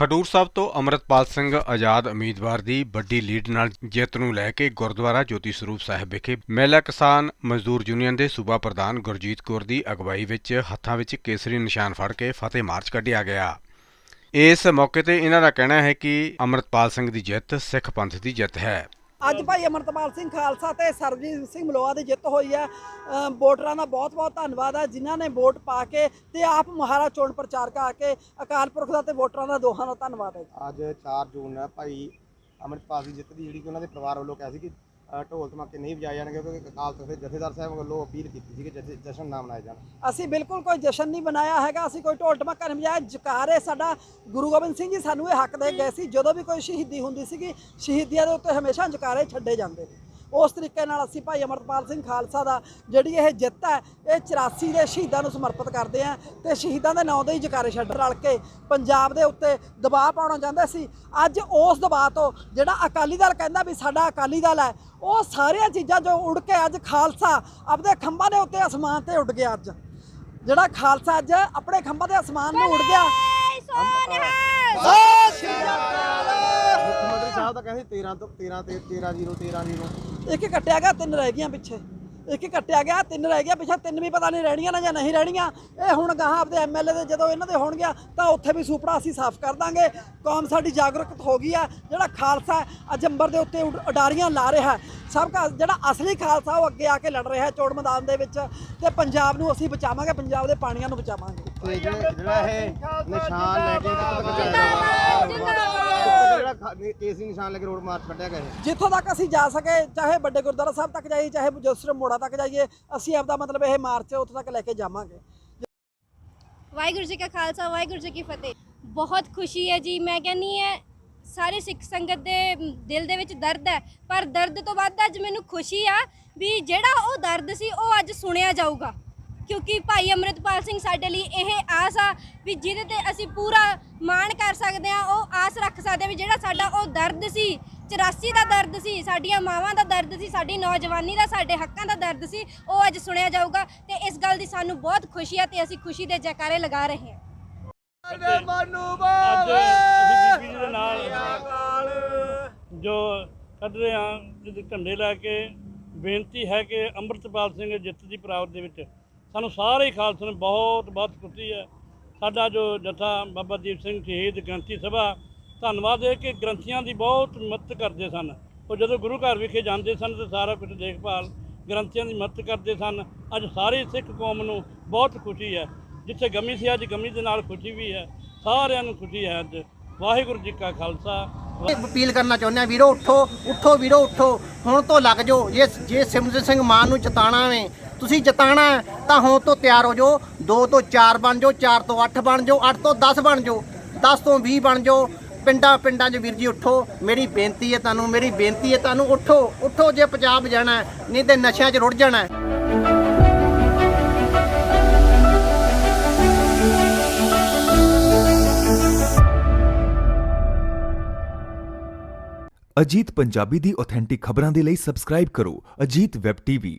ਖਡੂਰ ਸਾਹਿਬ ਤੋਂ ਅਮਰਤਪਾਲ ਸਿੰਘ ਆਜ਼ਾਦ ਉਮੀਦਵਾਰ ਦੀ ਵੱਡੀ ਲੀਡ ਨਾਲ ਜਿੱਤ ਨੂੰ ਲੈ ਕੇ ਗੁਰਦੁਆਰਾ ਜੋਤੀ ਸਰੂਪ ਸਾਹਿਬ ਵਿਖੇ ਮਹਿਲਾ ਕਿਸਾਨ ਮਜ਼ਦੂਰ ਯੂਨੀਅਨ ਦੇ ਸੂਬਾ ਪ੍ਰਧਾਨ ਗੁਰਜੀਤ ਕੌਰ ਦੀ ਅਗਵਾਈ ਵਿੱਚ ਹੱਥਾਂ ਵਿੱਚ ਕੇਸਰੀ ਨਿਸ਼ਾਨ ਫੜ ਕੇ ਫਤਿਹ ਮਾਰਚ ਕੱਢਿਆ ਗਿਆ। ਇਸ ਮੌਕੇ ਤੇ ਇਹਨਾਂ ਦਾ ਕਹਿਣਾ ਹੈ ਕਿ ਅਮਰਤਪਾਲ ਸਿੰਘ ਦੀ ਜਿੱਤ ਸਿੱਖ ਪੰਥ ਦੀ ਜਿੱਤ ਹੈ। ਅੱਜ ਭਾਈ ਅਮਰਤਪਾਲ ਸਿੰਘ ਖਾਲਸਾ ਤੇ ਸਰਬਜੀਤ ਸਿੰਘ ਮਲੋਆ ਦੀ ਜਿੱਤ ਹੋਈ ਹੈ। ਵੋਟਰਾਂ ਦਾ ਬਹੁਤ ਬਹੁਤ ਧੰਨਵਾਦ ਹੈ। ਜਿਨ੍ਹਾਂ ਨੇ ਵੋਟ ਪਾ ਕੇ ਤੇ ਆਪ ਮਹਾਰਾ ਚੋਣ ਪ੍ਰਚਾਰ ਕਰਕੇ ਅਕਾਲ ਪੁਰਖ ਦਾ ਤੇ ਵੋਟਰਾਂ ਦਾ ਦੋਹਾਂ ਦਾ ਧੰਨਵਾਦ ਹੈ ਅੱਜ 4 ਜੂਨ ਹੈ। ਭਾਈ ਅੰਮ੍ਰਿਤਪਾਲ ਦੀ ਜਿੱਤ ਦੀ ਜਿਹੜੀ ਕਿ ਉਹਨਾਂ ਦੇ ਪਰਿਵਾਰ ਵੱਲੋਂ ਕਿਹਾ ਸੀ ਕਿ ਢੋਲ ਧਮਾਕੇ ਨਹੀਂ ਵਜਾਏ ਜਾਣਗੇ ਕਿਉਂਕਿ ਅਕਾਲ ਤਖਤ ਦੇ ਜਥੇਦਾਰ ਸਾਹਿਬ ਵੱਲੋਂ ਅਪੀਲ ਕੀਤੀ ਸੀ ਕਿ ਜਥੇ- ਜਸ਼ਨ ਨਾ ਮਨਾਏ ਜਾਣ। ਅਸੀਂ ਬਿਲਕੁਲ ਕੋਈ ਜਸ਼ਨ ਨਹੀਂ ਮਨਾਇਆ ਹੈਗਾ, ਅਸੀਂ ਕੋਈ ਢੋਲ ਢਮਾਕਾ ਨਹੀਂ ਵਜਾਇਆ। ਜਕਾਰੇ ਸਾਡਾ ਗੁਰੂ ਗੋਬਿੰਦ ਸਿੰਘ ਜੀ ਸਾਨੂੰ ਇਹ ਹੱਕ ਦੇ ਗਏ ਸੀ, ਜਦੋਂ ਵੀ ਕੋਈ ਸ਼ਹੀਦੀ ਹੁੰਦੀ ਸੀਗੀ, ਸ਼ਹੀਦੀਆਂ ਦੇ ਉੱਤੇ ਹਮੇਸ਼ਾ ਜਕਾਰੇ ਛੱਡੇ ਜਾਂਦੇ ਨੇ। ਉਸ ਤਰੀਕੇ ਨਾਲ ਅਸੀਂ ਭਾਈ ਅਮਰਪਾਲ ਸਿੰਘ ਖਾਲਸਾ ਦਾ ਜਿਹੜੀ ਇਹ ਜਿੱਤ ਹੈ ਇਹ 84 ਦੇ ਸ਼ਹੀਦਾਂ ਨੂੰ ਸਮਰਪਿਤ ਕਰਦੇ ਆ ਤੇ ਸ਼ਹੀਦਾਂ ਦੇ ਨਾਂ ਦੇ ਹੀ ਜਕਾਰੇ ਛੱਡ ਰਲ ਕੇ ਪੰਜਾਬ ਦੇ ਉੱਤੇ ਦਬਾਅ ਪਾਉਣਾ ਚਾਹੁੰਦੇ ਸੀ। ਅੱਜ ਉਸ ਦਬਾਅ ਤੋਂ ਜਿਹੜਾ ਅਕਾਲੀ ਦਲ ਕਹਿੰਦਾ ਵੀ ਸਾਡਾ ਅਕਾਲੀ ਦਲ ਹੈ ਉਹ ਸਾਰੀਆਂ ਚੀਜ਼ਾਂ ਜੋ ਉੜ ਕੇ ਅੱਜ ਖਾਲਸਾ ਆਪਦੇ ਖੰਭਾਂ ਦੇ ਉੱਤੇ ਅਸਮਾਨ ਤੇ ਉੱਡ ਗਿਆ ਅੱਜ। ਜਿਹੜਾ ਖਾਲਸਾ ਅੱਜ ਆਪਣੇ ਖੰਭਾਂ ਦੇ ਅਸਮਾਨ ਨੂੰ ਉੱਡ ਗਿਆ। ਕਹਿੰਦੇ 13 ਤੋਂ 13 ਤੇ 13 0 13 0 ਇੱਕ ਕੱਟਿਆ ਗਿਆ ਤਿੰਨ ਰਹਿ ਗਈਆਂ ਪਿੱਛੇ। ਇੱਕ ਕੱਟਿਆ ਗਿਆ ਤਿੰਨ ਰਹਿ ਗਿਆ ਪਿੱਛੇ ਤਿੰਨ ਵੀ ਪਤਾ ਨਹੀਂ ਰਹਿਣੀਆਂ ਨਾ ਜਾਂ ਨਹੀਂ ਰਹਿਣੀਆਂ। ਇਹ ਹੁਣ ਗਾਹਾਂ ਆਪਦੇ ਐਮਐਲਏ ਦੇ ਜਦੋਂ ਇਹਨਾਂ ਦੇ ਹੋਣਗੀਆਂ ਤਾਂ ਉੱਥੇ ਵੀ ਸੂਪੜਾ ਅਸੀਂ ਸਾਫ਼ ਕਰ ਦਾਂਗੇ। ਕੌਮ ਸਾਡੀ ਜਾਗਰੂਕਤ ਹੋ ਗਈ ਆ ਜਿਹੜਾ ਖਾਲਸਾ ਹੈ, ਅੱਜ ਅੰਬਰ ਦੇ ਉੱਤੇ ਉਡ- ਉਡਾਰੀਆਂ ਲਾ ਰਿਹਾ ਹੈ। ਸਭ ਕਾ ਜਿਹੜਾ ਅਸਲੀ ਖਾਲਸਾ ਉਹ ਅੱਗੇ ਆ ਕੇ ਲੜ ਰਿਹਾ ਹੈ ਚੋਣ ਮੈਦਾਨ ਦੇ ਵਿੱਚ ਤੇ ਪੰਜਾਬ ਨੂੰ ਅਸੀਂ ਬਚਾਵਾਂਗੇ ਪੰਜਾਬ ਦੇ ਪਾਣੀਆਂ ਨੂੰ ਬਚਾਵਾਂਗੇ। ਤੇ ਜਿਹੜਾ ਜਿਹੜਾ ਇਹ ਨਿਸ਼ਾਨ ਲੈ ਕੇ ਤੱਕ ਜਿਹੜਾ ਖਾ- ਕੇਸਰੀ ਨਿਸ਼ਾਨ ਲੈ ਕੇ ਰੋਡ ਮਾਰਚ ਕੱਢਿਆ ਗਿਆ ਹੈ ਜਿੱਥੋਂ ਤੱਕ ਅਸੀਂ ਜਾ ਸਕੇ ਚਾਹੇ ਵੱਡੇ ਗੁਰਦੁਆਰਾ ਸਾਹਿਬ ਤੱਕ ਜਾਈਏ ਚਾਹੇ ਜੋਸਰ ਮੋੜਾ ਤੱਕ ਜਾਈਏ ਅਸੀਂ ਆਪਦਾ ਮਤਲਬ ਇਹ ਮਾਰਚ ਉੱਥੋਂ ਤੱਕ ਲੈ ਕੇ ਜਾਵਾਂਗੇ। ਵਾਹਿਗੁਰੂ ਜੀ ਕਾ ਖਾਲਸਾ ਵਾਹਿਗੁਰੂ ਜੀ ਕੀ ਫਤਿਹ। ਬਹੁਤ ਖੁਸ਼ੀ ਹੈ ਜੀ ਮੈਂ ਕਹਿੰਨੀ ਹੈ ਸਾਰੇ ਸਿੱਖ ਸੰਗਤ ਦੇ ਦਿਲ ਦੇ ਵਿੱਚ ਦਰਦ ਹੈ ਪਰ ਦਰਦ ਤੋਂ ਵੱਧ ਅੱਜ ਮੈਨੂੰ ਖੁਸ਼ੀ ਆ ਵੀ ਜਿਹੜਾ ਉਹ ਦਰਦ ਸੀ ਉਹ ਅੱਜ ਸੁਣਿਆ ਜਾਊਗਾ। ਕਿਉਂਕਿ ਭਾਈ ਅੰਮ੍ਰਿਤਪਾਲ ਸਿੰਘ ਸਾਡੇ ਲਈ ਇਹ ਆਸ ਆ ਵੀ ਜਿਹਦੇ ਤੇ ਅਸੀਂ ਪੂਰਾ ਮਾਣ ਕਰ ਸਕਦੇ ਆ ਉਹ ਆਸ ਰੱਖ ਸਕਦੇ ਆ ਵੀ ਜਿਹੜਾ ਸਾਡਾ ਉਹ ਦਰਦ ਸੀ 84 ਦਾ ਦਰਦ ਸੀ ਸਾਡੀਆਂ ਮਾਵਾਂ ਦਾ ਦਰਦ ਸੀ ਸਾਡੀ ਨੌਜਵਾਨੀ ਦਾ ਸਾਡੇ ਹੱਕਾਂ ਦਾ ਦਰਦ ਸੀ ਉਹ ਅੱਜ ਸੁਣਿਆ ਜਾਊਗਾ ਤੇ ਇਸ ਗੱਲ ਦੀ ਸਾਨੂੰ ਬਹੁਤ ਖੁਸ਼ੀ ਆ ਤੇ ਅਸੀਂ ਖੁਸ਼ੀ ਦੇ ਜੈਕਾਰੇ ਲਗਾ ਰਹੇ ਹਾਂ। ਅੱਜ ਅਸੀਂ ਬੀਬੀ। ਜੀ ਦੇ ਨਾਲ ਜੋ ਕੱਢ ਰਹੇ ਹਾਂ ਜਿਹਦੇ ਝੰਡੇ ਲੈ ਕੇ ਬੇਨਤੀ ਹੈ ਕਿ ਅੰਮ੍ਰਿਤਪਾਲ ਸਿੰਘ ਜਿੱਤ ਦੀ ਪ੍ਰਾਪਤ ਦੇ ਵਿੱਚ ਸਾਨੂੰ ਸਾਰੇ ਹੀ ਖਾਲਸੇ ਨੂੰ ਬਹੁਤ ਬਹੁਤ ਖੁਸ਼ੀ ਹੈ। ਸਾਡਾ ਜੋ ਜਥਾ ਬਾਬਾ ਦੀਪ ਸਿੰਘ ਸ਼ਹੀਦ ਗ੍ਰੰਥੀ ਸਭਾ, ਧੰਨਵਾਦ ਹੈ ਕਿ ਗ੍ਰੰਥੀਆਂ ਦੀ ਬਹੁਤ ਮਦਦ ਕਰਦੇ ਸਨ। ਉਹ ਜਦੋਂ ਗੁਰੂ ਘਰ ਵਿਖੇ ਜਾਂਦੇ ਸਨ ਤੇ ਸਾਰਾ ਕੁਝ ਦੇਖਭਾਲ, ਗ੍ਰੰਥੀਆਂ ਦੀ ਮਦਦ ਕਰਦੇ ਸਨ। ਅੱਜ ਸਾਰੀ ਸਿੱਖ ਕੌਮ ਨੂੰ ਬਹੁਤ ਖੁਸ਼ੀ ਹੈ। ਜਿੱਥੇ ਗਮੀ ਸੀ, ਅੱਜ ਗਮੀ ਦੇ ਨਾਲ ਖੁਸ਼ੀ ਵੀ ਹੈ। ਸਾਰਿਆਂ ਨੂੰ ਖੁਸ਼ੀ ਹੈ ਅੱਜ। ਵਾਹਿਗੁਰੂ ਜੀ ਕਾ ਖਾਲਸਾ। ਅਪੀਲ ਕਰਨਾ ਚਾਹੁੰਦੇ ਆ ਵੀਰੋ, ਉੱਠੋ ਉੱਠੋ, ਵੀਰੋ, ਉੱਠੋ। ਹੁਣ ਤੋਂ ਲੱਗ ਜਾਓ। ਜੇ ਜੇ ਸਿਮਰਜੀਤ ਸਿੰਘ ਮਾਨ ਨੂੰ ਜਿਤਾਣਾ ਵੇ ਤੁਸੀਂ ਜਿਤਾਣਾ ਤਾਂ ਹੁਣ ਤੋਂ ਤਿਆਰ ਹੋ ਜਾਓ। 2 ਤੋਂ 4 ਬਣ ਜਾਓ 4 ਤੋਂ 8 ਬਣ ਜਾਓ 8 ਤੋਂ 10 ਬਣ ਜਾਓ 10 ਤੋਂ 20 ਬਣ ਜਾਓ। ਪਿੰਡਾਂ ਪਿੰਡਾਂ 'ਚ ਵੀਰ ਜੀ ਉੱਠੋ। ਮੇਰੀ ਬੇਨਤੀ ਹੈ ਤੁਹਾਨੂੰ, ਮੇਰੀ ਬੇਨਤੀ ਹੈ ਤੁਹਾਨੂੰ ਉੱਠੋ। ਉੱਠੋ ਜੇ ਪੰਜਾਬ ਜਾਣਾ ਨਹੀਂ ਤੇ ਨਸ਼ਿਆਂ 'ਚ ਰੁੜ ਜਾਣਾ ਅਜੀਤ ਪੰਜਾਬੀ ਦੀ ਆਥੈਂਟਿਕ ਖਬਰਾਂ ਦੇ ਲਈ ਸਬਸਕ੍ਰਾਈਬ ਕਰੋ। Ajit web TV